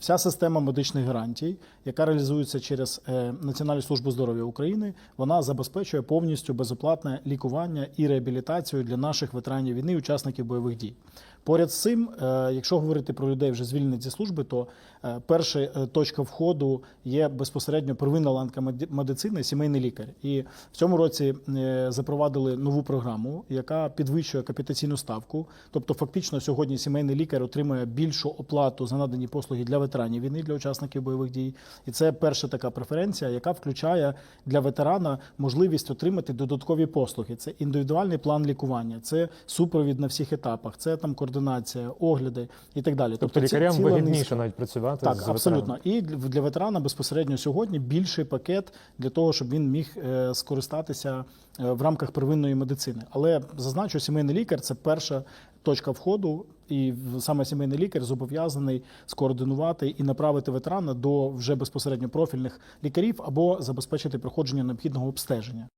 Вся система медичних гарантій, яка реалізується через е, Національну службу здоров'я України, вона забезпечує повністю безоплатне лікування і реабілітацію для наших ветеранів війни, і учасників бойових дій. Поряд з цим, е, якщо говорити про людей вже звільнених зі служби, то е, перша точка входу є безпосередньо первинна ланка медицини, сімейний лікар. І в цьому році запровадили нову програму, яка підвищує капітаційну ставку. Тобто, фактично, сьогодні сімейний лікар отримує більшу оплату за надані послуги для ветеранів війни, для учасників бойових дій. І це перша така преференція, яка включає для ветерана можливість отримати додаткові послуги. Це індивідуальний план лікування, це супровід на всіх етапах, це там координація, огляди і так далі. Тобто це лікарям ціла вигідніше низка. навіть працювати Так, з абсолютно. І для для ветерана безпосередньо сьогодні більший пакет для того, щоб він міг е, скористатися е, в рамках первинної медицини. Але зазначу, сімейний лікар це перша точка входу, і саме сімейний лікар зобов'язаний скоординувати і направити ветерана до вже безпосередньо профільних лікарів або забезпечити проходження необхідного обстеження.